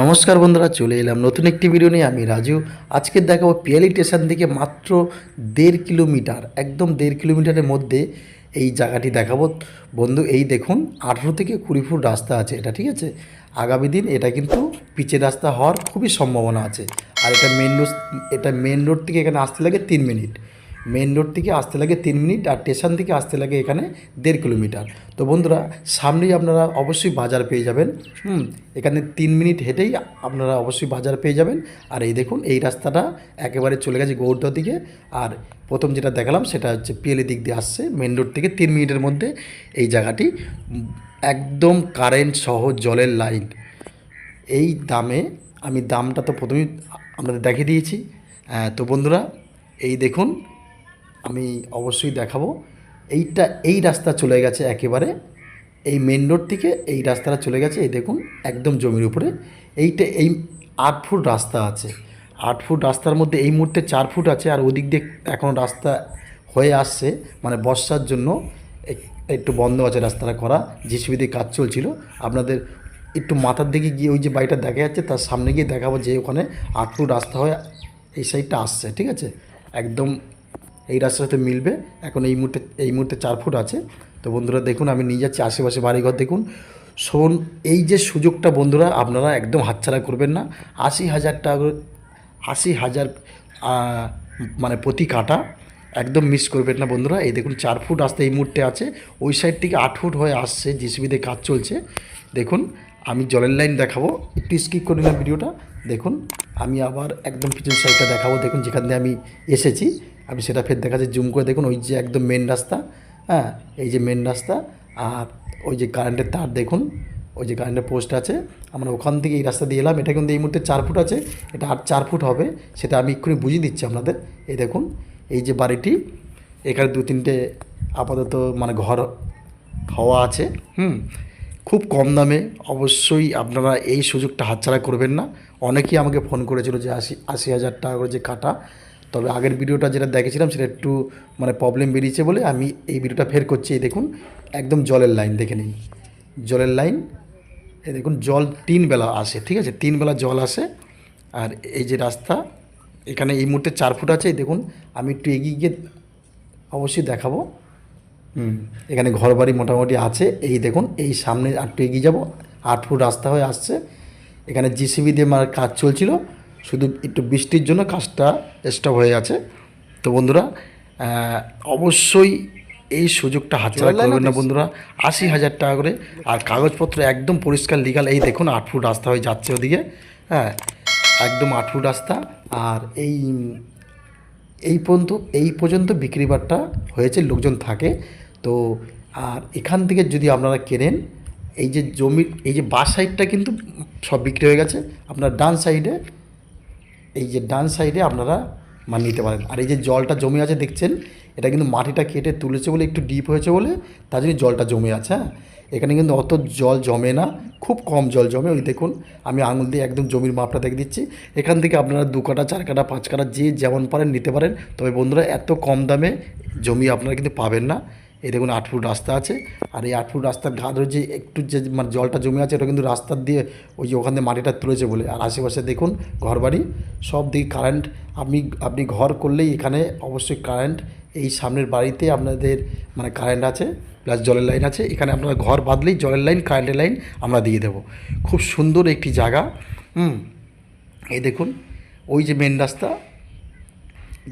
নমস্কার বন্ধুরা, চলে এলাম নতুন একটি ভিডিও নিয়ে। আমি রাজু। আজকে দেখাবো পিয়ালি স্টেশন থেকে মাত্র দেড় কিলোমিটার, একদম দেড় কিলোমিটারের মধ্যে এই জায়গাটি দেখাবো। বন্ধু, এই দেখুন, আঠেরো থেকে কুড়ি ফুট রাস্তা আছে এটা, ঠিক আছে? আগামী দিন এটা কিন্তু পিচের রাস্তা হওয়ার খুবই সম্ভাবনা আছে। আর এটা মেন রোড এটা মেন রোড থেকে এখানে আসতে লাগে তিন মিনিট। মেন রোড থেকে আসতে লাগে তিন মিনিট আর স্টেশন থেকে আসতে লাগে এখানে দেড় কিলোমিটার। তো বন্ধুরা সামনেই আপনারা অবশ্যই বাজার পেয়ে যাবেন হুম? এখানে তিন মিনিট হেঁটেই আপনারা অবশ্যই বাজার পেয়ে যাবেন। আর এই দেখুন এই রাস্তাটা একেবারে চলে গেছে গৌরদার দিকে। আর প্রথম যেটা দেখালাম সেটা হচ্ছে পিএলি দিক দিয়ে আসছে মেন রোড থেকে তিন মিনিটের মধ্যে এই জায়গাটি। একদম কারেন্ট সহ জলের লাইন। এই দামে আমি দামটা তো প্রথমেই আপনাদের দেখিয়ে দিয়েছি। আহ, তো বন্ধুরা এই দেখুন আমি অবশ্যই দেখাবো। এইটা, এই রাস্তা চলে গেছে একেবারে। এই মেন রোড থেকে এই রাস্তাটা চলে গেছে, এই দেখুন, একদম জমির উপরে। এইটা, এই আট ফুট রাস্তা আছে। আট ফুট রাস্তার মধ্যে এই মুহূর্তে চার ফুট আছে আর ওদিক দিয়ে এখন রাস্তা হয়ে আসছে মানে বর্ষার জন্য একটু বন্ধ আছে রাস্তাটা করা জিসিবি দিয়ে কাজ চলছিল। আপনাদের একটু মাথার দিকে গিয়ে ওই যে বাড়িটা দেখা যাচ্ছে, তার সামনে গিয়ে দেখাবো যে ওখানে আট ফুট রাস্তা হয়ে এই সাইডটা আসছে, ঠিক আছে? একদম এই রাস্তার সাথে মিলবে। এখন এই মুহূর্তে এই মুহূর্তে চার ফুট আছে। তো বন্ধুরা দেখুন, আমি নিয়ে যাচ্ছি আশেপাশে বাড়িঘর। দেখুন, শোন, এই যে সুযোগটা বন্ধুরা, আপনারা একদম হাতছাড়া করবেন না। আশি হাজার টাকা, আশি হাজার মানে প্রতি কাটা একদম মিস করবেন না বন্ধুরা। এই দেখুন, চার ফুট আসতে এই মুহূর্তে আছে। ওই সাইড থেকে আট ফুট হয়ে আসছে, জিসিবিতে কাজ চলছে। দেখুন, আমি জলের লাইন দেখাবো। একটু স্কিপ করি না ভিডিওটা দেখুন, আমি আবার একদম পিছন সাইডটা দেখাবো। দেখুন, যেখান দিয়ে আমি এসেছি। আমি সেটা ফের দেখাচ্ছি জুম করে দেখুন, ওই যে একদম মেন রাস্তা হ্যাঁ এই যে মেন রাস্তা, আর ওই যে কারেন্টের তার দেখুন, ওই যে কারেন্টের পোস্ট আছে, আমরা ওখান থেকে এই রাস্তা দিয়ে এলাম, এটা কিন্তু এই মুহূর্তে চার ফুট আছে, এটা আর চার ফুট হবে, সেটা আমি এক্ষুনি বুঝিয়ে দিচ্ছি আপনাদের, এই দেখুন, এই যে বাড়িটি, এখানে দু তিনটে আপাতত মানে ঘর হওয়া আছে, হুম, খুব কম দামে, অবশ্যই আপনারা এই সুযোগটা হাতছাড়া করবেন না, অনেকেই আমাকে ফোন করেছিল যে আশি আশি হাজার টাকা করে যে কাটা তবে আগের ভিডিওটা যেটা দেখেছিলাম সেটা একটু মানে প্রবলেম বেরিয়েছে বলে আমি এই ভিডিওটা ফের করছি। এই দেখুন, একদম জলের লাইন দেখে নিন। জলের লাইন এই দেখুন, জল তিন বেলা আসে, ঠিক আছে? তিন বেলা জল আসে, আর এই যে রাস্তা, এখানে এই মুহূর্তে চার ফুট আছে দেখুন, আমি একটু এগিয়ে গিয়ে অবশ্যই দেখাবো। হুম, এখানে ঘরবাড়ি মোটামুটি আছে, এই দেখুন, এই সামনে একটু এগিয়ে যাব, আট ফুট রাস্তা হয়ে আসছে। এখানে জিসিবি দিয়ে আমার কাজ চলছিল শুধু একটু বৃষ্টির জন্য কাজটা স্টপ হয়ে আছে তো বন্ধুরা অবশ্যই এই সুযোগটা হাতছাড়া করবেন না বন্ধুরা। আশি হাজার টাকা করে। আর কাগজপত্র একদম পরিষ্কার লিগাল এই দেখুন আট ফুট রাস্তা হয়ে যাচ্ছে ওদিকে। হ্যাঁ একদম আট ফুট রাস্তা। আর এই এই পর্যন্ত এই পর্যন্ত বিক্রি বাট্টা হয়েছে লোকজন থাকে। তো আর এখান থেকে যদি আপনারা কেনেন এই যে জমির এই যে বাস সাইডটা কিন্তু সব বিক্রি হয়ে গেছে। আপনার ডান সাইডে এই যে ডান সাইডে আপনারা মানে নিতে পারেন। আর এই যে জলটা জমে আছে দেখছেন, এটা কিন্তু মাটিটা কেটে তুলেছে বলে একটু ডিপ হয়েছে বলে তার জন্য জলটা জমে আছে হ্যাঁ? এখানে কিন্তু অত জল জমে না, খুব কম জল জমে। ওই দেখুন, আমি আঙুল দিয়ে একদম জমির মাপটা দেখে দিচ্ছি। এখান থেকে আপনারা দু কাটা, চার কাটা, পাঁচ কাটা যে যেমন পারেন নিতে পারেন। তবে বন্ধুরা, এত কম দামে জমি আপনারা কিন্তু পাবেন না। এই দেখুন আট ফুট রাস্তা আছে, আর এই আট ফুট রাস্তার ঘা ধরে যে একটু যে মানে জলটা জমে আছে, ওটা কিন্তু রাস্তার দিয়ে ওই যে ওখান দিয়ে মাটিটা তুলেছে বলে। আর আশেপাশে দেখুন ঘরবাড়ি, সব দিকে কারেন্ট আপনি আপনি ঘর করলেই এখানে অবশ্যই কারেন্ট এই সামনের বাড়িতে আপনাদের মানে কারেন্ট আছে প্লাস জলের লাইন আছে, এখানে আপনারা ঘর বাঁধলেই জলের লাইন কারেন্টের লাইন আমরা দিয়ে দেবো। খুব সুন্দর একটি জায়গা, হুম, এই দেখুন, ওই যে মেন রাস্তা,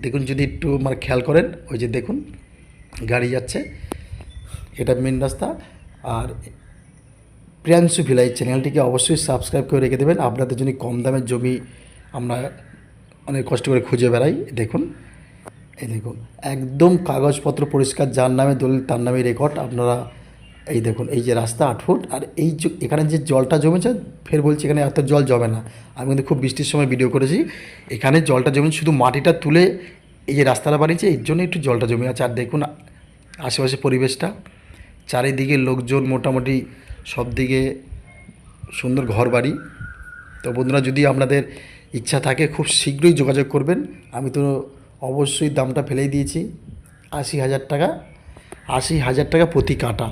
দেখুন যদি একটু মানে খেয়াল করেন, ওই যে দেখুন, গাড়ি যাচ্ছে এটা মেন রাস্তা। আর প্রিয়াংশু ভিলাই চ্যানেলটিকে অবশ্যই সাবস্ক্রাইব করে রেখে দেবেন। আপনাদের জন্য কম দামের জমি আমরা অনেক কষ্ট করে খুঁজে বেড়াই। দেখুন, এই দেখুন, একদম কাগজপত্র পরিষ্কার, যার নামে দলিল, তার নামে রেকর্ড আপনারা এই দেখুন, এই যে রাস্তা আট ফুট, আর এই এখানে যে জলটা জমেছে, ফের বলছি এখানে এত জল জমে না। আমি কিন্তু খুব বৃষ্টির সময় ভিডিও করেছি। এখানে জলটা জমে, শুধু মাটিটা তুলে এই যে রাস্তাটা বানিয়েছে, এর জন্য একটু জলটা জমে আছে। আর দেখুন আশেপাশে পরিবেশটা। চারিদিকে লোকজন মোটামুটি সব দিকে সুন্দর ঘর বাড়ি তো বন্ধুরা, যদি আপনাদের ইচ্ছা থাকে, খুব শীঘ্রই যোগাযোগ করবেন। আমি তো অবশ্যই দামটা ফেলেই দিয়েছি, আশি হাজার টাকা, আশি হাজার টাকা প্রতি কাটা।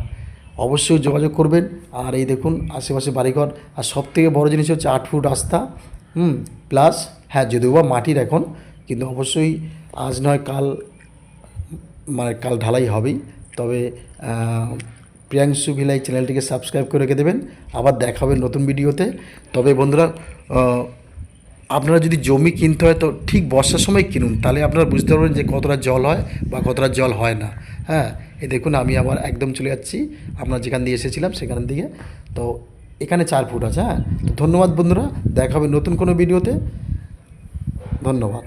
অবশ্যই যোগাযোগ করবেন। আর এই দেখুন, আশেপাশে বাড়িঘর। আর সব থেকে বড়ো জিনিস হচ্ছে আট ফুট রাস্তা, হুম প্লাস হ্যাঁ যদিও বা মাটির এখন, কিন্তু অবশ্যই আজ নয়, কাল মানে কাল ঢালাই হবেই। তবে প্রিয়াংশু ভিলাই চ্যানেলটিকে সাবস্ক্রাইব করে রেখে দেবেন। আবার দেখা হবে নতুন ভিডিওতে। তবে বন্ধুরা আপনারা যদি জমি কিনতে হয়, তো ঠিক বর্ষার সময় কিনুন। তাহলে আপনারা বুঝতে পারবেন যে কতটা জল হয় বা কতটা জল হয় না। হ্যাঁ এ দেখুন, আমি আবার একদম চলে যাচ্ছি। আপনার যেখান দিয়ে এসেছিলাম, সেখান দিকে তো এখানে চার ফুট আছে হ্যাঁ? তো ধন্যবাদ বন্ধুরা, দেখা হবে নতুন কোনো ভিডিওতে। ধন্যবাদ।